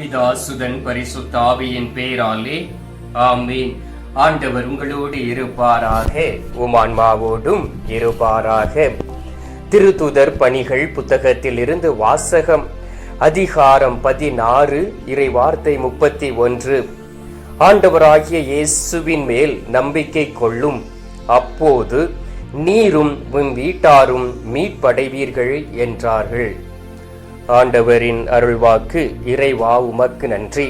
பிதா சுதன் பரிசுத்தாவியின் பேராலே ஆமீன். ஆண்டவர் உங்களோடு இருப்பாராக உமான்மாவோடும் இருப்பாராக. திருத்துதர் பணிகள் புத்தகத்தில் இருந்து வாசகம் அதிகாரம் பதினாறு இறை வார்த்தை முப்பத்தி ஒன்று. ஆண்டவராகிய இயேசுவின் மேல் நம்பிக்கை கொள்ளும். அப்போது நீரும் உம் வீட்டாரும் மீட்படைவீர்கள் என்றார்கள். ஆண்டவரின் அருள்வாக்கு இறைவா உமக்கு நன்றி.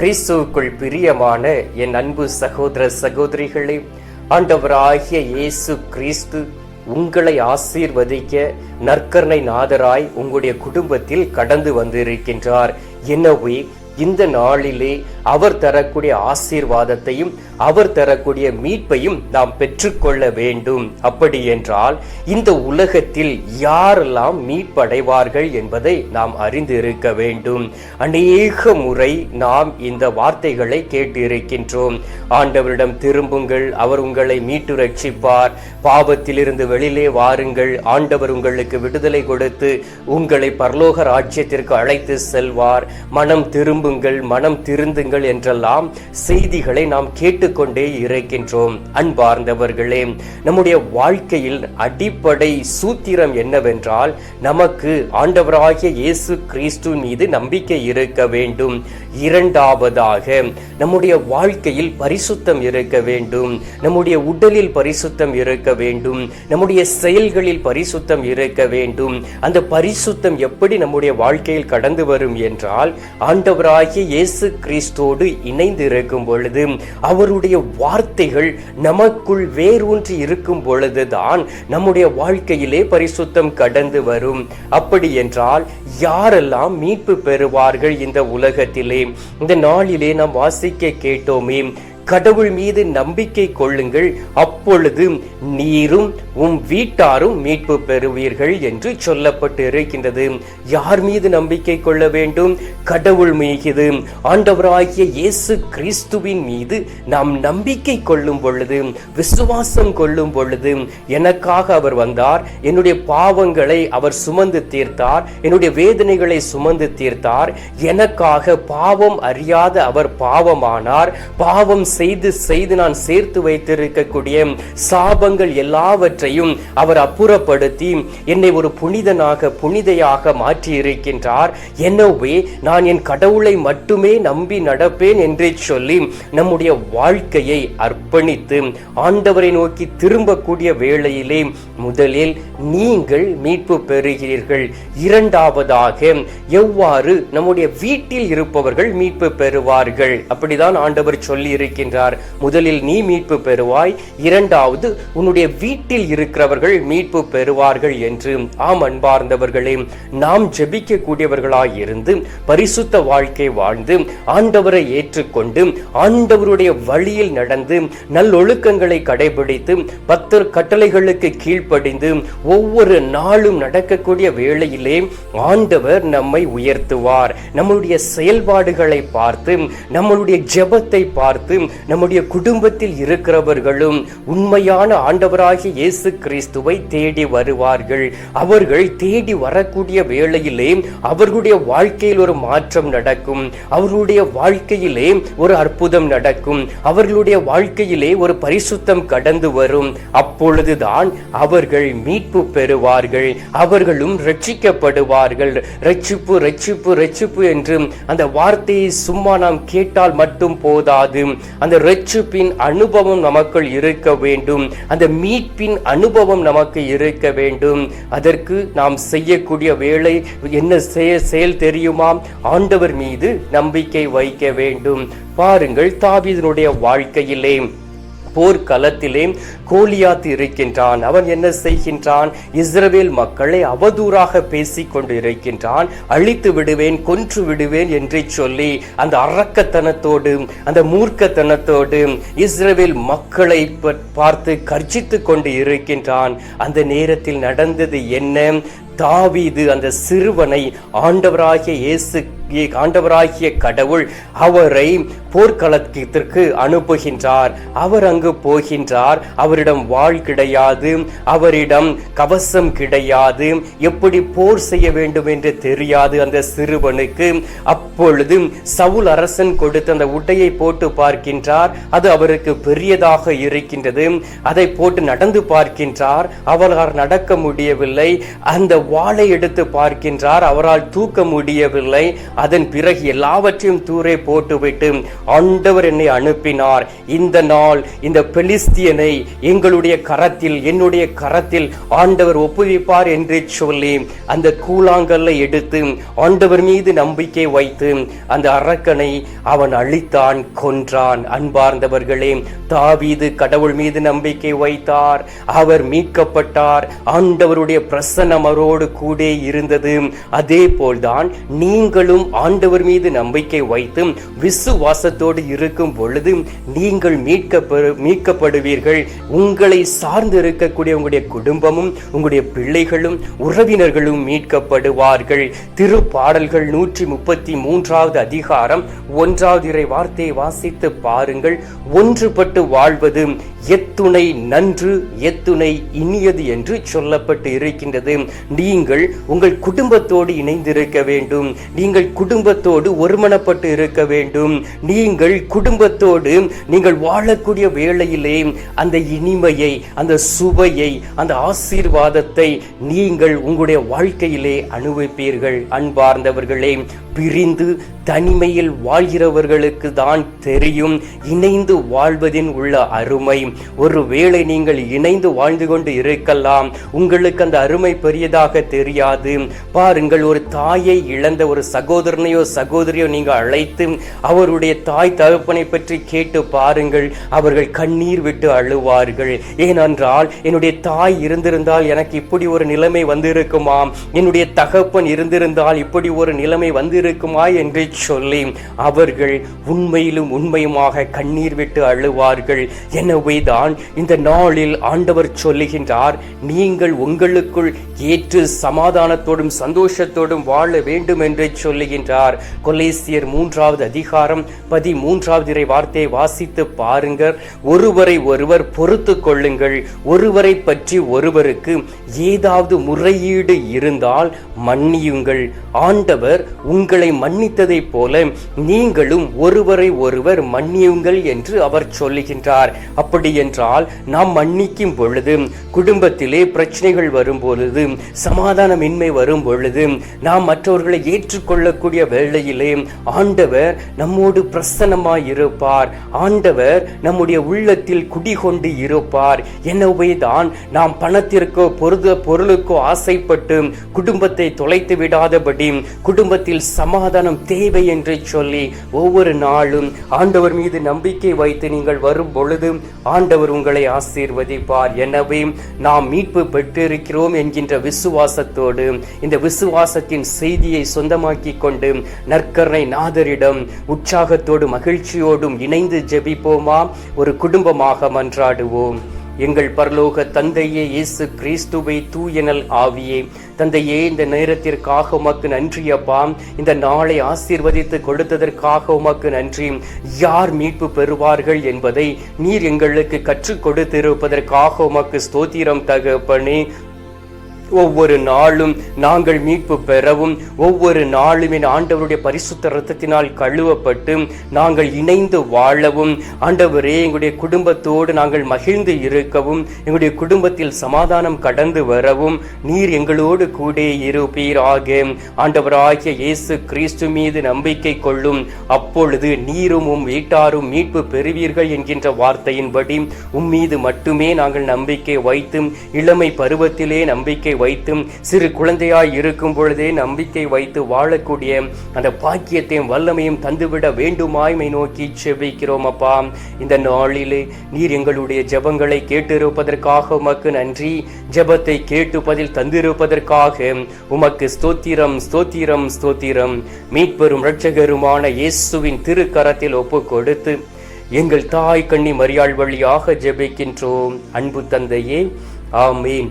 கிறிஸ்துவுக்குள் பிரியமான என் அன்பு சகோதர சகோதரிகளே ஆண்டவராகிய இயேசு கிறிஸ்து உங்களை ஆசீர்வதிக்க நற்கரணை நாதராய் உங்களுடைய குடும்பத்தில் கடந்து வந்திருக்கின்றார். எனவே இந்த நாளிலே அவர் தரக்கூடிய ஆசீர்வாதத்தையும் அவர் தரக்கூடிய மீட்பையும் நாம் பெற்றுக்கொள்ள வேண்டும். அப்படி என்றால் இந்த உலகத்தில் யாரெல்லாம் மீட்படைவார்கள் என்பதை நாம் அறிந்து இருக்க வேண்டும். அநேக முறை நாம் இந்த வார்த்தைகளை கேட்டிருக்கின்றோம். ஆண்டவரிடம் திரும்புங்கள் அவர் உங்களை மீட்டு ரட்சிப்பார் பாவத்திலிருந்து வெளியிலே வாருங்கள் ஆண்டவர் உங்களுக்கு விடுதலை கொடுத்து உங்களை பரலோக ராஜ்யத்திற்கு அழைத்து செல்வார். மனம் திரும்ப திரும்புங்கள் மனம் திருந்துங்கள் என்றெல்லாம் செய்திகளை நாம் கேட்டுக்கொண்டே இருக்கின்றோம். அன்பார்ந்தவர்களே நம்முடைய வாழ்க்கையில் அடிப்படை சூத்திரம் என்னவென்றால் நமக்கு ஆண்டவராகிய இயேசு கிறிஸ்து மீது நம்பிக்கை இருக்க வேண்டும். இரண்டாவதாக நம்முடைய வாழ்க்கையில் பரிசுத்தம் இருக்க வேண்டும். நம்முடைய உடலில் பரிசுத்தம் இருக்க வேண்டும். நம்முடைய செயல்களில் பரிசுத்தம் இருக்க வேண்டும். அந்த பரிசுத்தம் எப்படி நம்முடைய வாழ்க்கையில் கடந்து வரும் என்றால் ஆண்டவராக ஆண்டவராகிய இயேசு கிறிஸ்தோடு இணைந்து இருக்கும் பொழுது அவருடைய வார்த்தைகள் நமக்குள் வேரூன்றி இருக்கும் பொழுதுதான் நம்முடைய வாழ்க்கையிலே பரிசுத்தம் கடந்து வரும். அப்படி என்றால் யாரெல்லாம் மீட்பு பெறுவார்கள் இந்த உலகத்திலே? இந்த நாளிலே நாம் வாசிக்க கேட்டோமே கடவுள் மீது நம்பிக்கை கொள்ளுங்கள். அப்பொழுது நீரும் உம் வீட்டாரும் மீட்பு பெறுவீர்கள் என்று சொல்லப்பட்டு இருக்கின்றது. யார் மீது நம்பிக்கை கொள்ள வேண்டும்? கடவுள் மீது. ஆண்டவராகிய இயேசு கிறிஸ்துவின் மீது நாம் நம்பிக்கை கொள்ளும் பொழுது விசுவாசம் கொள்ளும் பொழுது எனக்காக அவர் வந்தார். என்னுடைய பாவங்களை அவர் சுமந்து தீர்த்தார். என்னுடைய வேதனைகளை சுமந்து தீர்த்தார். எனக்காக பாவம் அறியாத அவர் பாவமானார். பாவம் செய்து செய்து நான் சேர்த்து வைத்திருக்கக்கூடிய சாபங்கள் எல்லாவற்றையும் அவர் அப்புறப்படுத்தி என்னை ஒரு புனிதனாக புனிதையாக மாற்றி இருக்கின்றார் எனவே நான் என் கடவுளை மட்டுமே நம்பி நடப்பேன் என்றே சொல்லி நம்முடைய வாழ்க்கையை அர்ப்பணித்து ஆண்டவரை நோக்கி திரும்பக்கூடிய வேளையிலே முதலில் நீங்கள் மீட்பு பெறுகிறீர்கள். இரண்டாவதாக எவ்வாறு நம்முடைய வீட்டில் இருப்பவர்கள் மீட்பு பெறுவார்கள்? அப்படிதான் ஆண்டவர் சொல்லி இருக்கின்றார் முதலில் நீ மீட்பு பெறுவாய் இரண்டாவது உன்னுடைய வீட்டில் இருக்கிறவர்கள் மீட்பு பெறுவார்கள் என்று. ஆம் அன்பார்ந்தவர்களே நாம் ஜெபிக்கக்கூடியவர்களாய் இருந்து பரிசுத்த வாழ்க்கை வாழ்ந்து ஆண்டவரை ஏற்றுக்கொண்டு ஆண்டவருடைய வழியில் நடந்து நல்லொழுக்கங்களை கடைபிடித்து பத்து கட்டளைகளுக்கு கீழ்ப்படிந்து ஒவ்வொரு நாளும் நடக்கக்கூடிய வேளையிலே ஆண்டவர் நம்மை உயர்த்துவார். நம்மளுடைய செயல்பாடுகளை பார்த்து நம்மளுடைய ஜெபத்தை பார்த்து நம்முடைய குடும்பத்தில் இருக்கிறவர்களும் உண்மையான ஆண்டவராகிய இயேசு கிறிஸ்துவை தேடி வருவார்கள். அவர்கள் தேடி வரக்கூடிய வேளையிலே அவர்களுடைய வாழ்க்கையில் ஒரு மாற்றம் நடக்கும். அவர்களுடைய வாழ்க்கையிலே ஒரு அற்புதம் நடக்கும். அவர்களுடைய வாழ்க்கையிலே ஒரு பரிசுத்தம் கடந்து வரும். அப்பொழுதுதான் அவர்கள் மீட்பு பெறுவார்கள். அவர்களும் ரட்சிக்கப்படுவார்கள். ரட்சிப்பு ரட்சிப்பு ரட்சிப்பு என்று அந்த வார்த்தையை சும்மா நாம் கேட்டால் மட்டும் போதாது. அந்த ரட்சிப்பின் அனுபவம் நமக்குள் இருக்க வேண்டும். அந்த மீட்பின் அனுபவம் நமக்கு இருக்க வேண்டும். அதற்கு நாம் செய்யக்கூடிய வேலை என்ன செய்ய செயல் தெரியுமா? ஆண்டவர் மீது நம்பிக்கை வைக்க வேண்டும். பாருங்கள் தாவிதனுடைய வாழ்க்கையிலே. போர்க்களத்திலே கோலியாத் இருக்கின்றான். அவன் என்ன செய்கின்றான்? இஸ்ரவேல் மக்களை அவதூறாக பேசிக் கொண்டு இருக்கின்றான். அழித்து விடுவேன் கொன்று விடுவேன் என்று சொல்லி அந்த அரக்கத்தனத்தோடு அந்த மூர்க்கத்தனத்தோடு இஸ்ரவேல் மக்களை ப- பார்த்து கர்ஜித்து கொண்டு இருக்கின்றான். அந்த நேரத்தில் நடந்தது என்ன? தாவீது அந்த சிறுவனை ஆண்டவராகிய இயேசு ஆண்டவராகிய கடவுள் அவரை போர்க்களத்திற்கு அனுப்புகின்றார். அவர் அங்கு போகின்றார். அவரிடம் வாழ் கிடையாது. அவரிடம் கவசம் கிடையாது. எப்படி போர் செய்ய வேண்டும் என்று தெரியாது அந்த சிறுவனுக்கு. அப்பொழுது சவுல் அரசன் கொடுத்த அந்த உடையை போட்டு பார்க்கின்றார். அது அவருக்கு பெரியதாக இருக்கின்றது. அதை போட்டு நடந்து பார்க்கின்றார். அவரால் நடக்க முடியவில்லை. அந்த வாளை எடுத்து பார்க்கின்றார். அவரால் தூக்க முடியவில்லை. அதன் பிறகு எல்லாவற்றையும் தூரே போட்டுவிட்டு ஆண்டவர் என்னை அனுப்பினார். இந்த நாள் இந்த பெலிஸ்தியனை எங்களுடைய கரத்தில் என்னுடைய கரத்தில் ஆண்டவர் ஒப்புவிப்பார் என்று சொல்லி அந்த கூழாங்கல்லை எடுத்து ஆண்டவர் மீது நம்பிக்கை வைத்து அந்த அரக்கனை அவன் அழித்தான் கொன்றான். அன்பார்ந்தவர்களே தாவீது கடவுள் மீது நம்பிக்கை வைத்தார். அவர் மீட்கப்பட்டார். ஆண்டவருடைய பிரசன்னம் அவரோடு அவரோடு கூட இருந்தது. அதே போல்தான் நீங்களும் ஆண்டவர் மீது நம்பிக்கை வைத்து விசுவாசத்தோடு இருக்கும் பொழுது நீங்கள் மீட்க மீட்கப்படுவீர்கள். உங்களை சார்ந்து இருக்கக்கூடிய உங்களுடைய குடும்பமும் உங்களுடைய பிள்ளைகளும் உறவினர்களும் மீட்கப்படுவார்கள். திருப்பாடல்கள் நூற்றி முப்பத்தி மூன்றாவது அதிகாரம் ஒன்றாவது இறை வார்த்தையை வாசித்து பாருங்கள். ஒன்றுபட்டு வாழ்வது எத்துணை நன்று எத்துணை இனியது என்று சொல்லப்பட்டு இருக்கின்றது. நீங்கள் உங்கள் குடும்பத்தோடு இணைந்திருக்க வேண்டும். நீங்கள் குடும்பத்தோடு ஒருமனப்பட்டு இருக்க வேண்டும். நீங்கள் குடும்பத்தோடு நீங்கள் வாழக்கூடிய வேளையிலே அந்த இனிமையை அந்த சுவையை அந்த ஆசீர்வாதத்தை நீங்கள் உங்களுடைய வாழ்க்கையிலே அனுபவிப்பீர்கள். அன்பார்ந்தவர்களே பிரிந்து தனிமையில் வாழ்கிறவர்களுக்கு தான் தெரியும். இணைந்து வாழ்வதின் உள்ள அருமை. ஒருவேளை நீங்கள் இணைந்து வாழ்ந்து கொண்டு இருக்கலாம். உங்களுக்கு அந்த அருமை பெரியதாக தெரியாது. பாருங்கள் ஒரு தாயை இழந்த ஒரு சகோதரனையோ சகோதரியோ நீங்கள் அழைத்து அவருடைய தாய் தகப்பனை பற்றி கேட்டு பாருங்கள். அவர்கள் கண்ணீர் விட்டு அழுவார்கள். ஏனென்றால் என்னுடைய தாய் இருந்திருந்தால் எனக்கு இப்படி ஒரு நிலைமை வந்திருக்குமாம். என்னுடைய தகப்பன் இருந்திருந்தால் இப்படி ஒரு நிலைமை வந்திருக்குமா என்று சொல்லி அவர்கள் உண்மையிலும் உண்மையுமாக கண்ணீர் விட்டு அழுவார்கள். எனவே தான் இந்த நாளில் ஆண்டவர் சொல்லுகின்றார் நீங்கள் உங்களுக்குள் ஏற்று சமாதானத்தோடும் சந்தோஷத்தோடும் வாழ வேண்டும் என்று சொல்லுகின்றார். கொலேசியர் மூன்றாவது அதிகாரம் பதிமூன்றாவது இறை வார்த்தையை வாசித்து பாருங்கள். ஒருவரை ஒருவர் பொறுத்து கொள்ளுங்கள். ஒருவரை பற்றி ஒருவருக்கு ஏதாவது முறையீடு இருந்தால் மன்னியுங்கள். ஆண்டவர் உங்கள் உங்களை மன்னித்ததைப் போல நீங்களும் ஒருவரை ஒருவர் மன்னியுங்கள் என்று அவர் சொல்லுகின்றார். அப்படி என்றால் நாம் மன்னிக்கும் பொழுது குடும்பத்திலே பிரச்சனைகள் வரும் பொழுது சமாதானமின்மை வரும் பொழுது நாம் மற்றவர்களை ஏற்றுக்கொள்ளக்கூடிய வேளையிலே ஆண்டவர் நம்மோடு பிரசன்னமாய் இருப்பார். ஆண்டவர் நம்முடைய உள்ளத்தில் குடிகொண்டு இருப்பார். எனவேதான் நாம் பணத்திற்கோ பொருத பொருளுக்கோ ஆசைப்பட்டு குடும்பத்தை தொலைத்து விடாதபடி குடும்பத்தில் சமாதானம் தேவை என்று சொல்லி ஒவ்வொரு நாளும் ஆண்டவர் மீது நம்பிக்கை வைத்து நீங்கள் வரும் பொழுது ஆண்டவர் உங்களை ஆசீர்வதிப்பார். எனவே நாம் மீட்பு பெற்றிருக்கிறோம் என்கின்ற விசுவாசத்தோடு இந்த விசுவாசத்தின் செய்தியை சொந்தமாக்கி கொண்டு நற்கரணை நாதரிடம் உற்சாகத்தோடும் மகிழ்ச்சியோடும் இணைந்து ஜெபிப்போமா? ஒரு குடும்பமாக மன்றாடுவோம். எங்கள் பரலோக தந்தையே இயேசு கிறிஸ்துவை தூயனல் ஆவியே. தந்தையே இந்த நேரத்திற்காக உமக்கு நன்றி அப்பா. இந்த நாளை ஆசீர்வதித்து கொடுத்ததற்காக உமக்கு நன்றி. யார் மீட்பு பெறுவார்கள் என்பதை நீர் எங்களுக்கு கற்றுக் கொடுத்திருப்பதற்காக உமக்கு ஸ்தோத்திரம் தகப்பனே. ஒவ்வொரு நாளும் நாங்கள் மீட்பு பெறவும் ஒவ்வொரு நாளும் என் ஆண்டவருடைய பரிசுத்த ரத்தத்தினால் கழுவப்பட்டு நாங்கள் இணைந்து வாழவும் ஆண்டவரே எங்களுடைய குடும்பத்தோடு நாங்கள் மகிழ்ந்து இருக்கவும் எங்களுடைய குடும்பத்தில் சமாதானம் கடந்து வரவும் நீர் எங்களோடு கூட இருப்பீராக. ஆண்டவராகிய இயேசு கிறிஸ்து மீது நம்பிக்கை கொள்ளும் அப்பொழுது நீரும் உம் வீட்டாரும் மீட்பு பெறுவீர்கள் என்கின்ற வார்த்தையின்படி உம் மீது மட்டுமே நாங்கள் நம்பிக்கை வைத்து இளமை பருவத்திலே நம்பிக்கை வைத்து சிறு குழந்தையாய் இருக்கும் பொழுதே நம்பிக்கை வைத்து வாழக்கூடிய அந்த பாக்கியத்தையும் வல்லமையும் தந்துவிட வேண்டுமாய்மை நோக்கி செபிக்கிறோம் அப்பா. இந்த நாளிலே நீர் எங்களுடைய ஜபங்களை கேட்டிருப்பதற்காக உமக்கு நன்றி. ஜபத்தை கேட்டு பதில் தந்திருப்பதற்காக உமக்கு ஸ்தோத்திரம் ஸ்தோத்திரம் ஸ்தோத்திரம். மீட்பெரும் இரட்சகருமான இயேசுவின் திருக்கரத்தில் ஒப்பு கொடுத்து எங்கள் தாய் கண்ணி மரியாள் வழியாக ஜெபிக்கின்றோம். அன்பு தந்தையே ஆமீன்.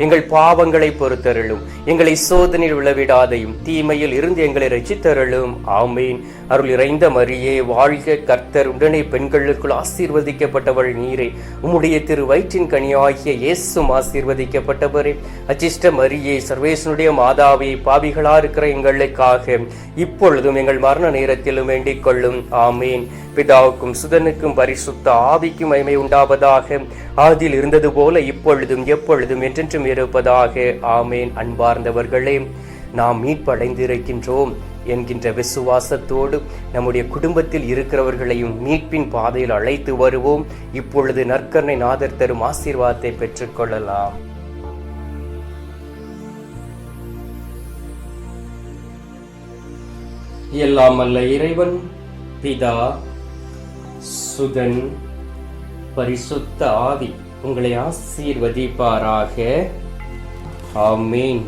எங்கள் பாவங்களை பொறுத்தருளும். எங்களை சோதனையில் விழவிடாதையும் தீமையில் இருந்து எங்களை ரசித்தருளும் ஆமீன். அருள் இறைந்த மரியே வாழ்க கர்த்தர். உடனே பெண்களுக்குள் ஆசீர்வதிக்கப்பட்டவள் நீரே. உம்முடைய திரு வயிற்றின் கனியாகிய இயேசும் ஆசீர்வதிக்கப்பட்டவரே. அச்சிஷ்ட மரியே சர்வேசனுடைய மாதாவே பாவிகளா இருக்கிற எங்களுக்காக இப்பொழுதும் எங்கள் மரண நேரத்திலும் வேண்டிக் கொள்ளும். ஆமீன். பிதாவுக்கும் சுதனுக்கும் பரிசுத்த ஆவிக்கும் மகிமை உண்டாவதாக. ஆதியில் இருந்தது போல இப்பொழுதும் எப்பொழுதும் என்றென்றும் இருப்பதாக ஆமேன். அன்பார்ந்தவர்களே நாம் மீட்படைந்திருக்கின்றோம் என்கின்ற விசுவாசத்தோடு நம்முடைய குடும்பத்தில் இருக்கிறவர்களையும் மீட்பின் பாதையில் அழைத்து வருவோம். இப்பொழுது நற்கரணை நாதர் தரும் ஆசீர்வாதத்தை பெற்றுக்கொள்ளலாம் எல்லாம் அல்ல இறைவன் பிதா சுதன் பரிசுத்த ஆவி உங்களை ஆசீர்வதிப்பாராக. ஆமீன்